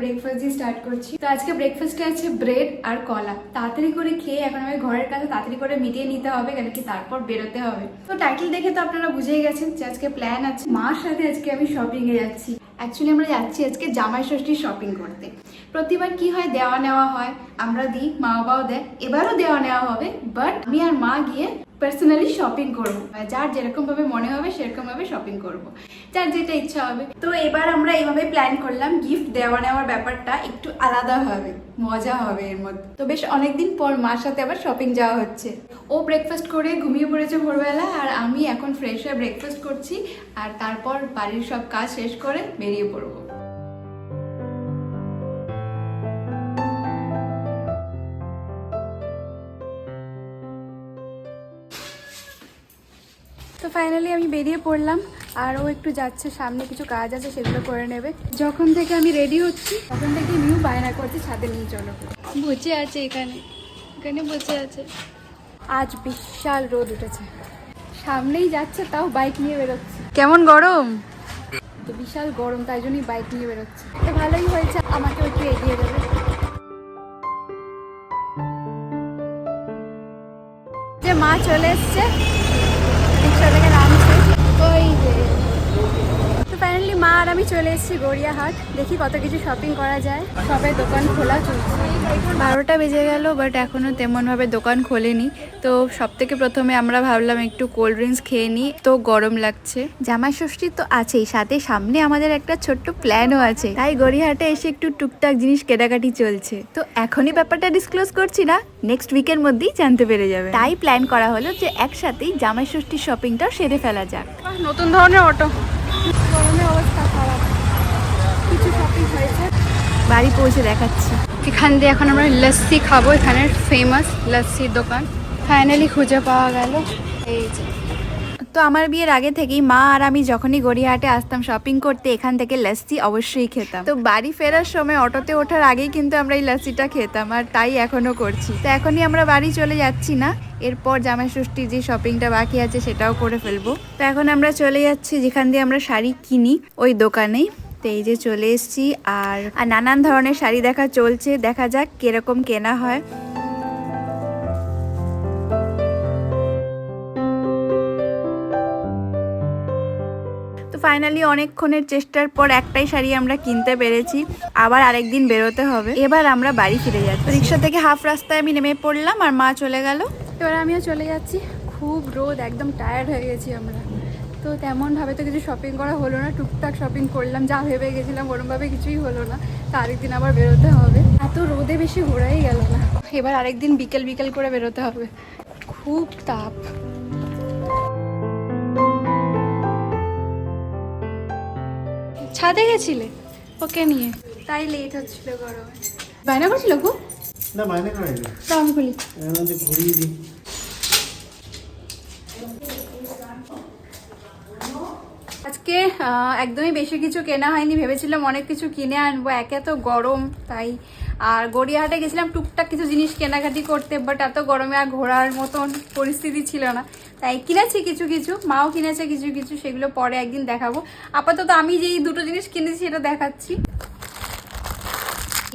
Breakfast দিয়ে start করছি। তো আজকে ব্রেকফাস্টে আছে ব্রেড আর কলা। তাড়াতাড়ি করে খেয়ে এখন আমি ঘরের কাছে তাড়াতাড়ি করে মিটিয়ে নিতে হবে, কেন কি তারপর বেরোতে হবে। তো টাইটেল দেখে তো আপনারা বুঝেই গেছেন যে আজকে প্ল্যান আছে। মার সাথে আজকে আমি শপিং এ যাচ্ছি। অ্যাকচুয়ালি আমরা যাচ্ছি আজকে জামাই ষষ্ঠীর শপিং করতে। প্রতিবার কি হয়, দেওয়া নেওয়া হয়, আমরা দিই মা বাবাও দেয়, এবারও দেওয়া নেওয়া হবে বাট আমি আর মা গিয়ে পার্সোনালি শপিং করব যার যেরকম ভাবে মনে হবে সেরকম ভাবে শপিং করব। যার যেটা ইচ্ছা হবে। তো এবার আমরা এইভাবে প্ল্যান করলাম গিফট দেওয়া নেওয়ার ব্যাপারটা একটু আলাদা হবে, মজা হবে এর মধ্যে। তো বেশ অনেকদিন পর মার সাথে আবার শপিং যাওয়া হচ্ছে। ও ব্রেকফাস্ট করে ঘুমিয়ে পড়েছে ভোরবেলা আর আমি এখন ফ্রেশ হয়ে ব্রেকফাস্ট করছি আর তারপর বাড়ির সব কাজ শেষ করে বেরিয়ে পড়ব। তো ফাইনালি আমি বেরিয়ে পড়লাম আর ও একটু যাচ্ছে সামনে কিছু কাজ আছে সেগুলো করে নেবে। যখন থেকে আমি রেডি হচ্ছি তখন থেকে নিউ বায়না করছে ছাদে নিয়ে চলো। বসে আছে এখানে। এখানে বসে আছে। আজ বিশাল রোদ উঠেছে। সামনেই যাচ্ছে তাও বাইক নিয়ে বেরোচ্ছে। কেমন গরম? তো বিশাল গরম তাই জন্যই বাইক নিয়ে বেরোচ্ছে। তো ভালোই হয়েছে আমাকে একটু এগিয়ে দেবে যে মা চলে এসছে রিক্সা থেকে নামছে ওই যে তো ফাইনালি মা আর আমি চলে এসেছি গড়িয়াহাট। দেখি কত কিছু শপিং করা যায়। সবাই দোকান খোলা চলছে। বারোটা বেজে গেল বাট এখনও তেমনভাবে দোকান খোলেনি। তো সব থেকে প্রথমে আমরা ভাবলাম একটু কোল্ড ড্রিঙ্কস খেয়ে নিই। তো গরম লাগছে। জামাই ষষ্ঠী তো আছেই সাথে সামনে আমাদের একটা ছোট্ট প্ল্যানও আছে। তাই গড়িয়াহাটে এসে একটু টুকটাক জিনিস কেনাকাটি চলছে। তো এখনই ব্যাপারটা ডিসক্লোজ করছি না নেক্সট উইকের মধ্যেই জানতে পেরে যাবে। তাই প্ল্যান করা হলো যে একসাথেই জামাই ষষ্ঠীর শপিংটাও সেরে ফেলা যাক। নতুন ধরনের অটো বাড়ি পৌঁছে দেখাচ্ছি। এখান দিয়ে এখন আমরা লস্যি খাব, এখানের ফেমাস লস্যির দোকান। ফাইনালি খুঁজে পাওয়া গেল। এই যে। তো আমার বিয়ের আগে থেকেই মা আর আমি যখনই গড়িয়াহাটে আসতাম শপিং করতে, এখান থেকে লস্যি অবশ্যই খেতাম। তো বাড়ি ফেরার সময় অটোতে ওঠার আগেই কিন্তু আমরা এই লস্যিটা খেতাম আর তাই এখনও করছি। তো এখনই আমরা বাড়ি চলে যাচ্ছি না, এরপর জামাই ষষ্ঠীর যে শপিংটা বাকি আছে সেটাও করে ফেলব। তো এখন আমরা চলে যাচ্ছি যেখান দিয়ে আমরা শাড়ি কিনি, ওই দোকানেই। তো এই যে চলে এসেছি আর নানান ধরনের শাড়ি দেখা চলছে, দেখা যাক কীরকম কেনা হয়। ফাইনালি অনেকক্ষণের চেষ্টার পর একটাই শাড়ি আমরা কিনতে পেরেছি। আবার আরেকদিন বেরোতে হবে। এবার আমরা বাড়ি ফিরে যাচ্ছি। রিক্সা থেকে হাফ রাস্তায় আমি নেমে পড়লাম আর মা চলে গেল। এবার আমিও চলে যাচ্ছি। খুব রোদ, একদম টায়ার্ড হয়ে গেছি আমরা। তো তেমনভাবে তো কিছু শপিং করা হলো না। টুকটাক শপিং করলাম, যা ভেবে গেছিলাম ওরমভাবে কিছুই হলো না। তো আরেকদিন আবার বেরোতে হবে। এত রোদে বেশি ঘোরাই গেল না। এবার আরেকদিন বিকেল বিকেল করে বেরোতে হবে। খুব তাপ। ছাদে গেছিলে? ওকে নিয়ে। তাই লেট হচ্ছিল গরমে। বায়না করছিল গো? না বাইনা করাইনি। তো আমি খুলি। ঘুরিয়ে দিই। আজকে একদমই বেশি কিছু কেনা হয়নি, ভেবেছিলাম অনেক কিছু কিনে আনব, একে তো গরম, তাই। আর গড়িয়াহাটে গেছিলাম, টুকটাক কিছু জিনিস কেনাকাটি করতে বাট এত গরমে আর ঘোরার মতন পরিস্থিতি ছিল না। তাই কিনেছি কিছু কিছু, মাও কিনেছে কিছু কিছু, সেগুলো পরে একদিন দেখাবো। আপাতত আমি যেই দুটো জিনিস কিনেছি, সেটা দেখাচ্ছি।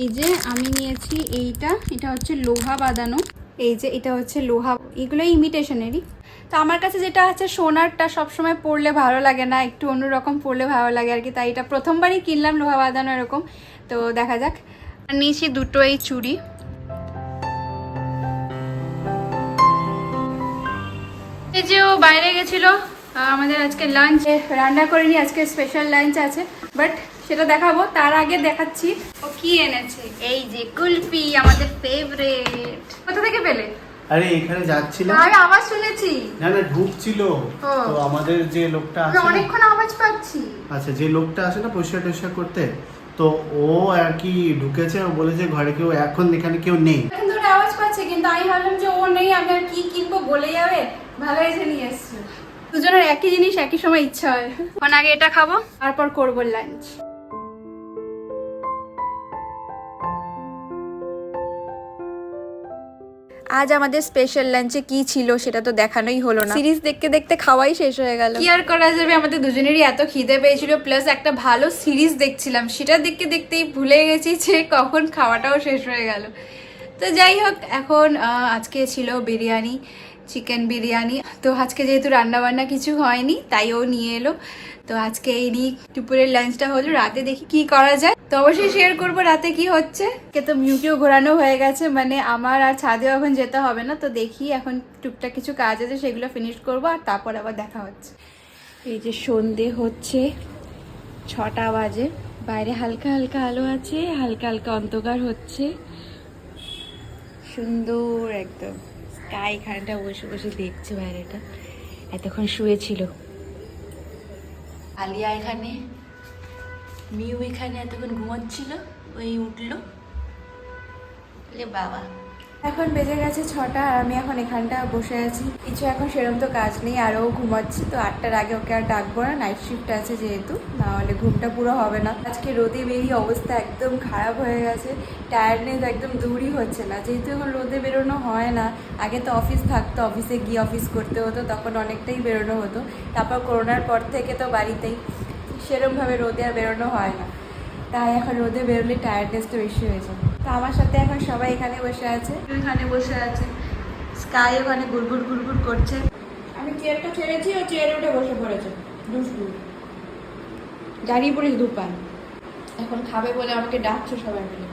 এই যে আমি নিয়েছি এইটা, এটা হচ্ছে লোহা বাঁধানো। এই যে এটা হচ্ছে লোহা, এগুলো ইমিটেশনেরই তো আমার কাছে যেটা আছে সোনারটা সবসময় পরলে ভালো লাগে না একটু অন্যরকম পরলে ভালো লাগে আর কি তাই এটা প্রথমবারই কিনলাম লোহা বাঁধানো এরকম। তো দেখা যাক। নিয়েছি দুটো এই চুড়ি। এই যে ও বাইরে গেছিল আমাদের আজকে লাঞ্চ রান্না করিনি আজকে স্পেশাল লাঞ্চ আছে। বাট সেটা দেখাবো তার আগে দেখাচ্ছি ও কি এনেছে। এই যে কুলফি আমাদের ফেভারিট কোথা থেকে পেলে? আরে এখানে যাচ্ছিলাম। আমি আওয়াজ শুনেছি। না না ঢুকছিল। তো আমাদের যে লোকটা আছে অনেকক্ষণ আওয়াজ পাচ্ছি। আচ্ছা যে লোকটা আসে না পরিষ্কার টরিষ্কার করতে তো ও আর কি ঢুকেছে ও বলেছে ঘরে কেউ এখন এখানে কেউ নেই। এখন ধরে আওয়াজ পাচ্ছে কিন্তু আমি ভাবলাম যে ও নেই আমি আর কি কিনবো বলে যাবে? ভালো এসে নিয়ে এসছে। দুজনের একই জিনিস একই সময় ইচ্ছা হয়। এখন আগে এটা খাব তারপর করব লাঞ্চ আজ আমাদের স্পেশাল লাঞ্চে কি ছিল সেটা তো দেখানোই হলো না। সিরিজ দেখতে দেখতে খাওয়াই শেষ হয়ে গেল। কি আর করা যাবে? আমাদের দুজনেরই এত খিদে পেয়েছিল প্লাস একটা ভালো সিরিজ দেখছিলাম। সেটা দেখতে দেখতেই ভুলে গেছি যে কখন খাওয়াটাও শেষ হয়ে গেল। তো যাই হোক এখন আহ, আজকে ছিল বিরিয়ানি। চিকেন বিরিয়ানি। তো আজকে যেহেতু রান্না বান্না কিছু হয়নি, তাই ও নিয়ে এলো। তো আজকে এই নিয়ে দুপুরের লাঞ্চটা হলো, রাতে দেখি কি করা যায়। তো অবশ্যই শেয়ার করব রাতে কি হচ্ছে। কে তো মিউটিও ঘোরানো হয়ে গেছে মানে আমার আর ছাদেও এখন যেতে হবে না। তো দেখি এখন টুকটাক কিছু কাজ আছে, সেগুলো ফিনিশ করব আর তারপর আবার দেখা হচ্ছে। এই যে সন্ধে হচ্ছে, ছটা বাজে। বাইরে হালকা হালকা আলো আছে, হালকা হালকা অন্ধকার হচ্ছে। সুন্দর একদম। স্কাই এখানটা বসে বসে দেখছে বাইরেটা। এতক্ষণ শুয়েছিল আলিয়া এখানে, মিউ এখানে এতক্ষণ ঘুমাচ্ছিল, ওই উঠল। বাবা এখন বেজে গেছে ছটা আর আমি এখন এখানটা বসে আছি। কিছু এখন সেরকম তো কাজ নেই আরও ঘুমাচ্ছি, তো আটটার আগে ওকে আর ডাকবো না নাইট শিফট আছে যেহেতু, নাহলে ঘুমটা পুরো হবে না। আজকে রোদে বেরিয়ে অবস্থা একদম খারাপ হয়ে গেছে টায়ার্ডনেস একদম দূরই হচ্ছে না, যেহেতু এখন রোদে বেরোনো হয় না, আগে তো অফিস থাকতো অফিসে গিয়ে অফিস করতে হতো, তখন অনেকটাই বেরোনো হতো, তারপর করোনার পর থেকে তো বাড়িতেই, সেরমভাবে রোদে আর বেরোনো হয় না, তাই এখন রোদে বেরোলে টায়ার্ডনেসটা বেশি হয়ে যায়। তো আমার সাথে এখন সবাই এখানে বসে আছে। এখানে বসে আছে। স্কাই ওখানে গুড়গুড় গুড়গুড় করছে। আমি চেয়ারটা ছেড়েছি ও চেয়ারে উঠে বসে পড়েছে। দুষ্টু। দাঁড়িয়ে পড়েছে দুপান এখন খাবে বলে আমাকে ডাকছে সবাই মিলে।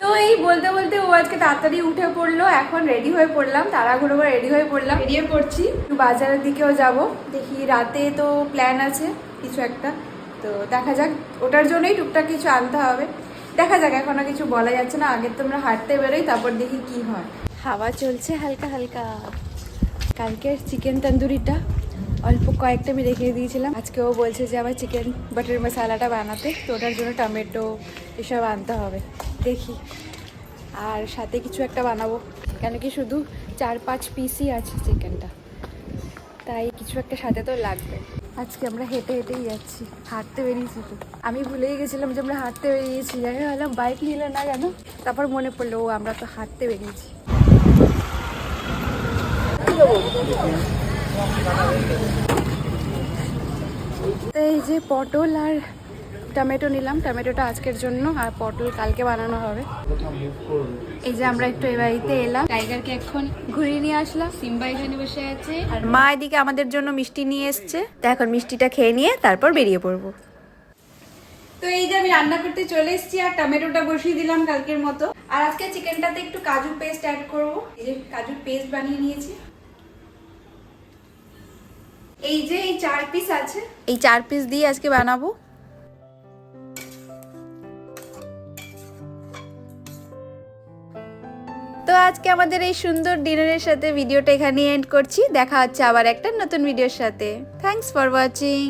তো এই বলতে বলতে ও আজকে তাড়াতাড়ি উঠে পড়ল এখন রেডি হয়ে পড়লাম তাড়াহুড়ো করে রেডি হয়ে পড়লাম। বেরিয়ে পড়ছি। একটু বাজারের দিকেও যাব। দেখি রাতে তো প্ল্যান আছে কিছু একটা। তো দেখা যাক ওটার জন্যই টুকটাক কিছু আনতে হবে। দেখা যাক, এখনও কিছু বলা যাচ্ছে না। আগে তোমরা হাঁটতে বেরোই, তারপর দেখি কি হয়। হাওয়া চলছে হালকা হালকা। কালকের চিকেন তন্দুরিটা অল্প কয়েকটা আমি রেখে দিয়েছিলাম। আজকে ও বলছে যে আবার চিকেন বাটার মশালাটা বানাতে, তো ওটার জন্য টমেটো এসব আনতে হবে। দেখি। আর সাথে কিছু একটা বানাবো। কেন কি শুধু চার পাঁচ পিসই আছে চিকেনটা তাই কিছু একটা সাথে তো লাগবে। আজকে আমরা হেঁটে হেঁটেই যাচ্ছি, হাঁটতে বেরিয়েছি তো। আমি ভুলেই গেছিলাম যে আমরা হাঁটতে বেরিয়েছি আমি ভাবলাম বাইক নিলে না কেন? তারপর মনে পড়ল, ও, আমরা তো হাঁটতে বেরিয়েছি। এই যে পটল আর টমেটো নিলাম। টমেটোটা আজকের জন্য আর পটল কালকে বানানো হবে। এই যে আমরা একটু এ বাড়িতে এলাম। টাইগারকে এখন ঘুরিয়ে নিয়ে আসলাম। সিম্বা এখানে বসে আছে। আর মা এদিকে আমাদের জন্য মিষ্টি নিয়ে এসছে। তো এখন মিষ্টিটা খেয়ে নিয়ে তারপর বেরিয়ে পড়ব। তো এই যে আমি রান্না করতে চলে এসেছি আর টমেটোটা বসিয়ে দিলাম কালকের মতো। আর আজকে চিকেনটাতে একটু কাজু পেস্ট অ্যাড করব। এই যে কাজুর পেস্ট বানিয়ে নিয়েছি। এই যে এই চার পিস আছে। এই চার পিস দিয়ে আজকে বানাবো। আজকে আমাদের এই সুন্দর ডিনারের সাথে ভিডিওটা এখানে এন্ড করছি। দেখা হচ্ছে আবার একটা নতুন ভিডিওর সাথে। Thanks for watching